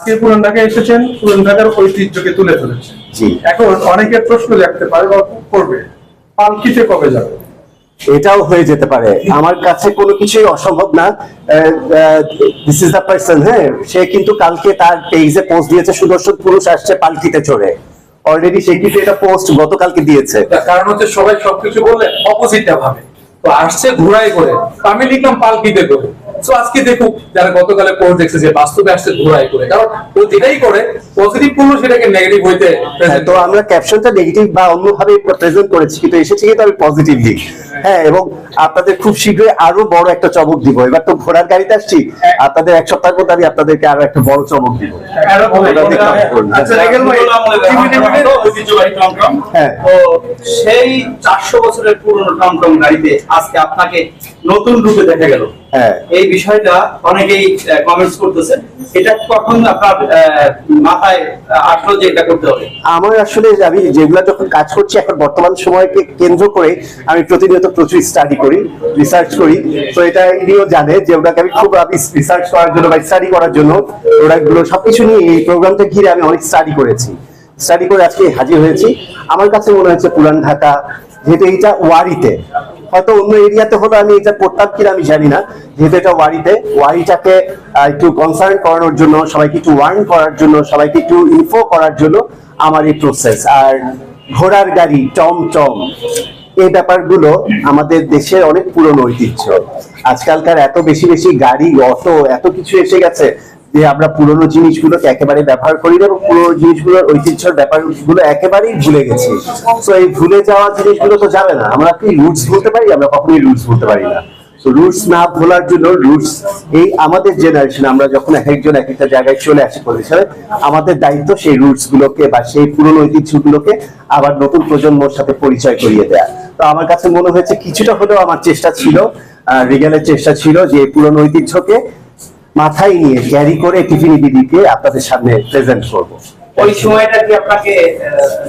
আজকে পুরান ঢাকায় এসেছেন পুরান ঢাকার ঐতিহ্যকে তুলে ধরেছেন। এখন অনেকের প্রশ্ন পারে বা করবে পালকিতে কবে যাবে? এটাও হয়ে যেতে পারে। আমার কাছে কোনো কিছুই অসম্ভব না। দিস ইজ দ্য পার্সন হ্যাঁ? সে কিন্তু কালকে তার পেজে পোস্ট দিয়েছে সুদর্শন পুরুষ আসছে পালকিতে চড়ে। অলরেডি সে কিন্তু এটা পোস্ট গতকালকে দিয়েছে। কারণ হচ্ছে সবাই সবকিছু বললে অপোজিটটা ভাবে। তো আসছে ঘোড়াই করে আমি লিখলাম পালকিতে করে তো আজকে দেখুক যারা গতকালে পোস্ট দেখছে যে বাস্তবে আসছে ঘোড়াই করে। কারণ ও যেটাই করে পজিটিভ করল সেটাকে নেগেটিভ হইতে হ্যাঁ, তো আমরা ক্যাপশনটা নেগেটিভ বা অন্যভাবে প্রেজেন্ট করেছি কিন্তু এসেছে কিন্তু আমি পজিটিভলি হ্যাঁ এবং আপনাদের খুব শীঘ্রই আরও বড় একটা চমক দিব। এবার তো ঘোড়ার গাড়িতে আসছি আপনাদের এক সপ্তাহের মধ্যে আমি আপনাদেরকে আরও একটা বড় চমক দিব। আচ্ছা, হ্যাঁ। তো সেই চারশো বছরের পুরনো টমটম গাড়িতে আজকে আপনাকে নতুন রূপে দেখা গেল। হ্যাঁ। এই বিষয়টা অনেকেই কমেন্টস করতেছে। এটা কখন আপনার মাথায় আসলো যে এটা করতে হবে? আমার আসলে আমি যেগুলা যখন কাজ করছি এখন বর্তমান সময়কে কেন্দ্র করে আমি প্রতিনিয়ত প্রচুর স্টাডি করি রিসার্চ করি। তো এটা ইনিও জানে যে ওনাকে আমি খুব আমি রিসার্চ করার জন্য বা স্টাডি করার জন্য প্রোডাক্টগুলো সবকিছু নিয়ে এই প্রোগ্রামটা ঘিরে আমি অনেক স্টাডি করেছি। স্টাডি করে আজকে হাজির হয়েছি। আমার কাছে মনে হচ্ছে পুরান ঢাকা যেহেতু এইটা ওয়ারিতে। হয়তো অন্য এরিয়াতে হলো, আমি এটা করতাম কিনা আমি জানি না। যেহেতু এটা ওয়ারিতে, ওয়ারিটাকে একটু কনসার্ন করানোর জন্য, সবাইকে একটু ওয়ার্ন করার জন্য, সবাইকে একটু ইনফো করার জন্য আমার এই প্রসেস আর ঘোড়ার গাড়ি, টম টম, এই ব্যাপারগুলো আমাদের দেশের অনেক পুরনো ঐতিহ্য। আজকালকার এত বেশি বেশি গাড়ি, অটো, এত কিছু এসে গেছে যে আমরা পুরনো জিনিসগুলোকে একেবারে ব্যবহার করি না, এবং পুরনো জিনিসগুলোর ঐতিহ্যের ব্যাপারগুলো একেবারেই ভুলে গেছি। তো এই ভুলে যাওয়া জিনিসগুলো তো যাবে না। আমরা কি রুটস বলতে পারি? আমরা কখনোই রুটস বলতে পারি না। রুটস না ভোলার জন্য রুটস এই আমাদের জেনারেশন আমরা যখন এক একজন এক একটা জায়গায় চলে আসি পরিসরে, আমাদের দায়িত্ব সেই রুটস গুলোকে বা সেই পুরনো ঐতিহ্যগুলোকে আবার নতুন প্রজন্মর সাথে পরিচয় করিয়ে দেয়া। তো আমার কাছে মনে হয়েছে, কিছুটা হলেও আমার চেষ্টা ছিল রিগালের চেষ্টা ছিল যে পুরনো ঐতিহ্যকে মাথায় নিয়ে ক্যারি করে টিফিনি দিদিকে আপনাদের সামনে প্রেজেন্ট করব। ওই সময়টা কি আপনাকে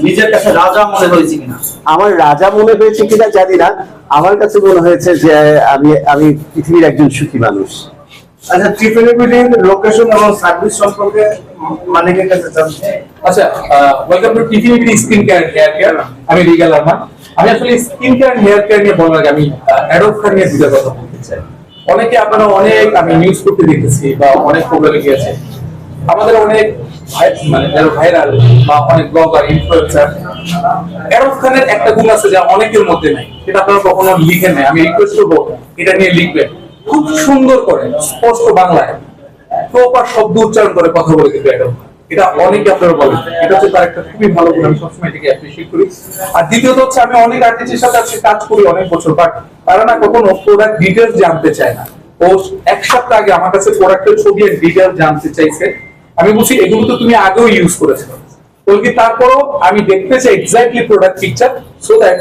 নিজের কাছে রাজা মনে হয়েছে কিনা? আমার রাজা মনে হয়েছে কিনা জানি না। আমার কাছে মনে হয়েছে যে আমি আমি পৃথিবীর একজন সুখী মানুষ। আচ্ছা টিফিনি লোকেশন এবং সার্ভিস সম্পর্কে মালিকের কাছে জানতে আচ্ছা welcome to TV skin care hair care আমি রিগাল আমি আসলে স্কিন কেয়ার হেয়ার কেয়ার নিয়ে বলার আগে আমি অ্যাডোপ খান নিয়ে দুটো কথা বলতে চাই। অনেকে আপনারা অনেক আমি নিউজ করতে দেখেছি বা অনেক প্রোগ্রামে গিয়েছে। আমাদের অনেক মানে ভাইরাল বা অনেক ব্লগার ইনফ্লুয়েন্সার অ্যাডোপ খানের একটা গুণ আছে যা অনেকের মধ্যে নাই। সেটা আপনারা কখনো লিখেন নাই। আমি রিকোয়েস্ট করব, এটা নিয়ে লিখবেন। খুব সুন্দর করে, স্পষ্ট বাংলায় প্রপার শব্দ উচ্চারণ করে কথা বলে কিন্তু খান। এটা অনেকে আপনারা বলেন। এটা হচ্ছে তার একটা খুবই ভালো গুণ, আমি সবসময় এটাকে অ্যাপ্রিসিয়েট করি। আর দ্বিতীয়ত হচ্ছে আমি অনেক আর্টিস্টের সাথে আজকে কাজ করি অনেক বছর বাট তারা না কখনো প্রোডাক্ট ডিটেলস জানতে চায় না। ও এক সপ্তাহ আগে আমার কাছে প্রোডাক্টের ছবি আর ডিটেলস জানতে চাইছে। আমি বলছি, এগুলো তো তুমি আগেও ইউজ করেছ বলকি তারপরও আমি দেখতে চাই exactly product picture so that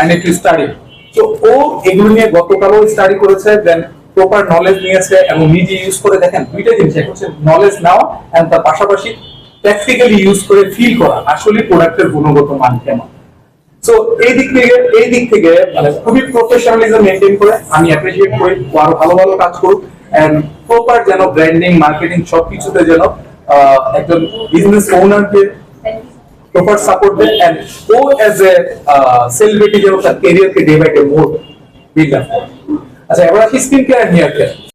I need to study তো ও এগুলো নিয়ে গতকালও স্টাডি করেছে দেন প্রপার নলেজ নিয়েছে এবং নিজে ইউজ করে দেখেন দুইটা জিনিস একটা হচ্ছে নলেজ নেওয়া এন্ড তার পাশাপাশি প্র্যাকটিক্যালি ইউজ করে ফিল করা আসলে প্রোডাক্টের গুণগত মান কেমন। সো এই দিক থেকে এই দিক থেকে মানে খুবই প্রফেশনালিজম মেনটেন করে আমি অ্যাপ্রিসিয়েট করি আরও ভালো ভালো কাজ করুক এন্ড প্রপার যেন ব্র্যান্ডিং মার্কেটিং সবকিছুতে যেন আহ, একজন বিজনেস ওনারকে প্রপার সাপোর্ট দেয় এন্ড ও অ্যাজ এ সেলিব্রিটি যেন তার ক্যারিয়ারকে day by day more build up আচ্ছা এবার আসি স্কিন কেয়ার হেয়ার কেয়ার